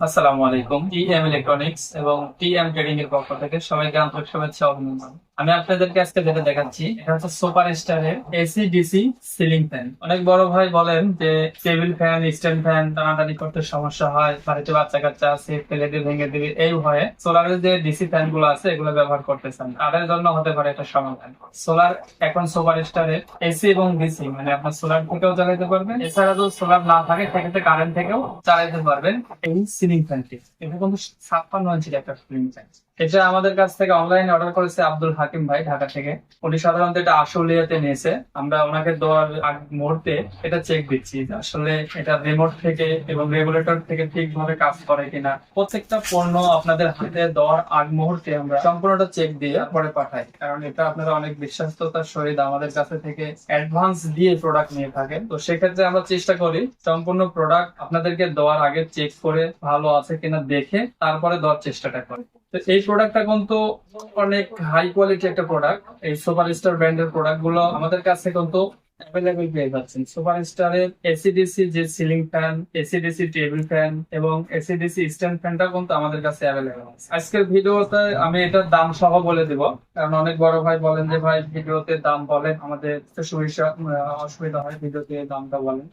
আসসালামু আলাইকুম, T M electronics এবং টি এম ট্রেডিং এর পক্ষ থেকে সবাইকে আন্তরিক শুভেচ্ছা অভিনন্দন। আমি আপনাদেরকে আজকে যেটা দেখাচ্ছি, এটা হচ্ছে সুপার স্টারের এসি ডিসি সিলিং ফ্যান অনেক বড় ভাই বলেন যে টেবিল ফ্যান স্ট্যান্ড ফ্যান টানাটানি করতে সমস্যা হয়, বাড়িতে বাচ্চা কাচ্চা আছে, ফেলে দিয়ে ভেঙে দিবে এই ভয়ে সোলারের যে ডিসি ফ্যানগুলো আছে, এগুলো ব্যবহার করতেছেন। তাদের জন্য হতে পারে একটা সমাধান। সোলার এখন সুপার স্টারের এসি এবং ডিসি মানে আপনার সোলার থেকেও চালাইতে পারবেন, এছাড়া যদি সোলার না থাকে, সেক্ষেত্রে কারেন্ট থেকেও চালাইতে পারবেন এই সিলিং ফ্যানটি এটা কিন্তু ছাপ্পান্ন ইঞ্চির একটা সিলিং ফ্যান এটা আমাদের কাছ থেকে অনলাইনে অর্ডার করেছে আব্দুল হাকিম ভাই ঢাকা থেকে। উনি সাধারণত এটা আশুলিয়াতে নিয়েছে। আমরা ওনাকে দেওয়ার আগ মুহূর্তে এটা চেক দিচ্ছি আসলে এটা রিমোট থেকে এবং রেগুলেটর থেকে ঠিকভাবে কাজ করে কিনা। প্রত্যেকটা পণ্য আপনাদের হাতে দেওয়ার আগ মুহূর্তে আমরা সম্পূর্ণটা চেক দিয়ে পরে পাঠাই। কারণ এটা আপনারা অনেক বিশ্বাস্ততার সহিত আমাদের কাছে থেকে অ্যাডভান্স দিয়ে প্রোডাক্ট নিয়ে থাকেন। তো সেক্ষেত্রে আমরা চেষ্টা করি সম্পূর্ণ প্রোডাক্ট আপনাদেরকে দেওয়ার আগে চেক করে ভালো আছে কিনা দেখে তারপরে দেওয়ার চেষ্টাটা করি। তো এই প্রোডাক্টটা কিন্তু অনেক হাই কোয়ালিটি একটা প্রোডাক্ট এই সুপার স্টার ব্র্যান্ডের প্রোডাক্টগুলো আমাদের কাছে কিন্তু অ্যাভেলেবেল পেয়ে যাচ্ছেন। সুপার স্টারের এসিডিসি যে ceiling fan AC DC table fan এবং এসিডিসি স্ট্যান্ড ফ্যানটা কিন্তু আমাদের কাছে অ্যাভেলেবেল আছে। আজকের ভিডিওতে আমি এটার দাম সহ বলে দিব। কারণ অনেক বড় ভাই বলেন যে, ভাই, ভিডিওতে দাম বলেন। আমাদের সমস্যা অসুবিধা হয়, ভিডিওতে দামটা বলেন।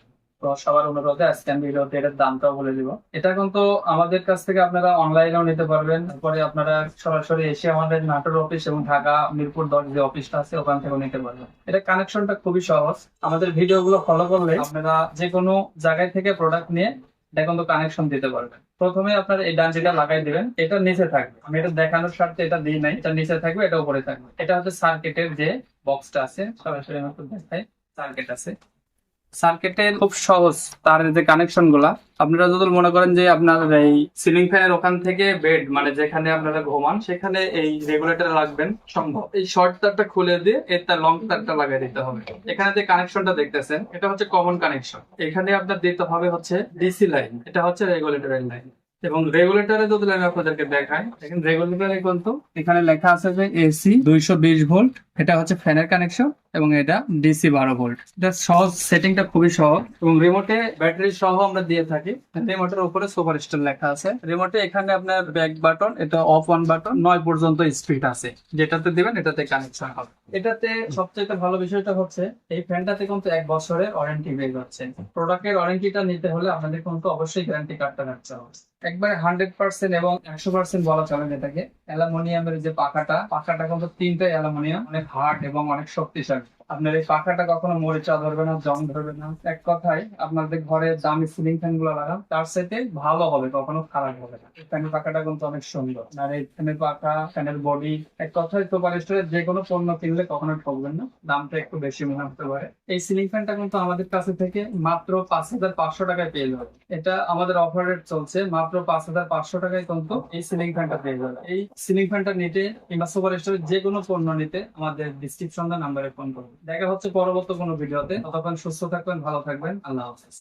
সবার অনুরোধে আজকে আমি এটার দামটাও বলে দিব। এটা কিন্তু আমাদের কাছ থেকে আপনারা অনলাইনেও নিতে পারবেন। তারপরে আপনারা সরাসরি এসে আমাদের নাটোর অফিস এবং ঢাকা মিরপুর দশ যে অফিসটা আছে, ওখান থেকেও নিতে পারবেন। এটা কানেকশনটা খুবই সহজ। আমাদের ভিডিও গুলো ফলো করলে আপনারা যে কোনো জায়গায় থেকে প্রোডাক্ট নিয়ে এটা কিন্তু কানেকশন দিতে পারবেন। প্রথমে আপনার এই ডানজিটা লাগাই দিবেন। এটা নিচে থাকবে। আমি এটা দেখানোর স্বার্থে এটা দিই নাই। এটা নিচে থাকবে, এটা উপরে থাকবে। এটা হচ্ছে সার্কিটের যে বক্সটা আছে, সরাসরি আমি একটু দেখাই। সার্কিট আছে। সার্কিটের খুব সহজ তার যে কানেকশনগুলা আপনারা যদি মনে করেন যে আপনার এই সিলিং ফ্যানের ওখান থেকে বেড মানে যেখানে আপনারা ঘুমান, সেখানে এই রেগুলেটর লাগবেন সম্ভব। এই শর্ট তারটা খুলে দিয়ে এর তার লং তারটা লাগিয়ে দিতে হবে। এখানে যে কানেকশনটা দেখতেছেন, এটা হচ্ছে কমন কানেকশন এখানে আপনার দিতে হবে হচ্ছে ডিসি লাইন এটা হচ্ছে রেগুলেটরের লাইন এবং রেগুলেটরে যদি আমি আপনাদেরকে দেখাই, দেখেন রেগুলেটরে কিন্তু এখানে লেখা আছে যে এসি দুইশো বিশ ভোল্ট, এটা হচ্ছে ফ্যানের কানেকশন এবং এটা ডিসি বারো ভোল্ট। এটা সহজ সেটিংটা খুবই সহজ এবং রিমোটে ব্যাটারি সহ আমরা দিয়ে থাকি। রিমোটের উপরে সুপার স্টার লেখা আছে। রিমোটে এখানে আপনার ব্যাক বাটন এটা অফ অন বাটন নয় পর্যন্ত স্পিড আছে। যেটাতে দিবেন, এটাতে কানেকশন হবে। এটাতে সবচেয়ে ভালো বিষয়টা হচ্ছে, এই ফ্যানটাতে কিন্তু এক বছরের ওয়ারেন্টি পেয়ে যাচ্ছে। প্রোডাক্টের ওয়ারেন্টিটা নিতে হলে আপনাদের কিন্তু অবশ্যই গ্যারান্টি কার্ডটা রাখতে হবে। একবারে হান্ড্রেড পার্সেন্ট এবং একশো পার্সেন্ট বলা চলে যেটাকে। অ্যালুমিনিয়ামের যে পাখাটা পাখাটা কিন্তু তিনটাই অ্যালুমিনিয়াম, অনেক হার্ড এবং অনেক শক্তিশালী। আপনার এই পাখাটা কখনো মরিচা ধরবে না, জং ধরবে না। এক কথায়, আপনাদের ঘরে দামি সিলিং ফ্যানগুলো লাগান, তার সাথে ভালো হবে, কখনো খারাপ হবে না। ফ্যানের পাখাটা কিন্তু অনেক সুন্দর। আর এই ফ্যানের পাখা ফ্যানের বডি এক কথায় সুপার স্টোরের যে কোনো পণ্য কিনলে কখনো ঠকবেন না, দামটা একটু বেশি মনে হতে পারে। এই সিলিং ফ্যানটা কিন্তু আমাদের কাছে থেকে মাত্র পাঁচ হাজার পাঁচশো টাকায় পেয়ে যাবে এটা আমাদের অফার রেট চলছে, মাত্র পাঁচ হাজার পাঁচশো টাকায় কিন্তু এই সিলিং ফ্যানটা পেয়ে যাবে এই সিলিং ফ্যানটা নিতে কিংবা সুপার স্টোরে যে কোনো পণ্য নিতে আমাদের ডিসক্রিপশন নাম্বারে ফোন করুন। দেখা হচ্ছে পরবর্তী কোনো ভিডিওতে। ততক্ষণ সুস্থ থাকবেন ভালো থাকবেন। আল্লাহ হাফেজ।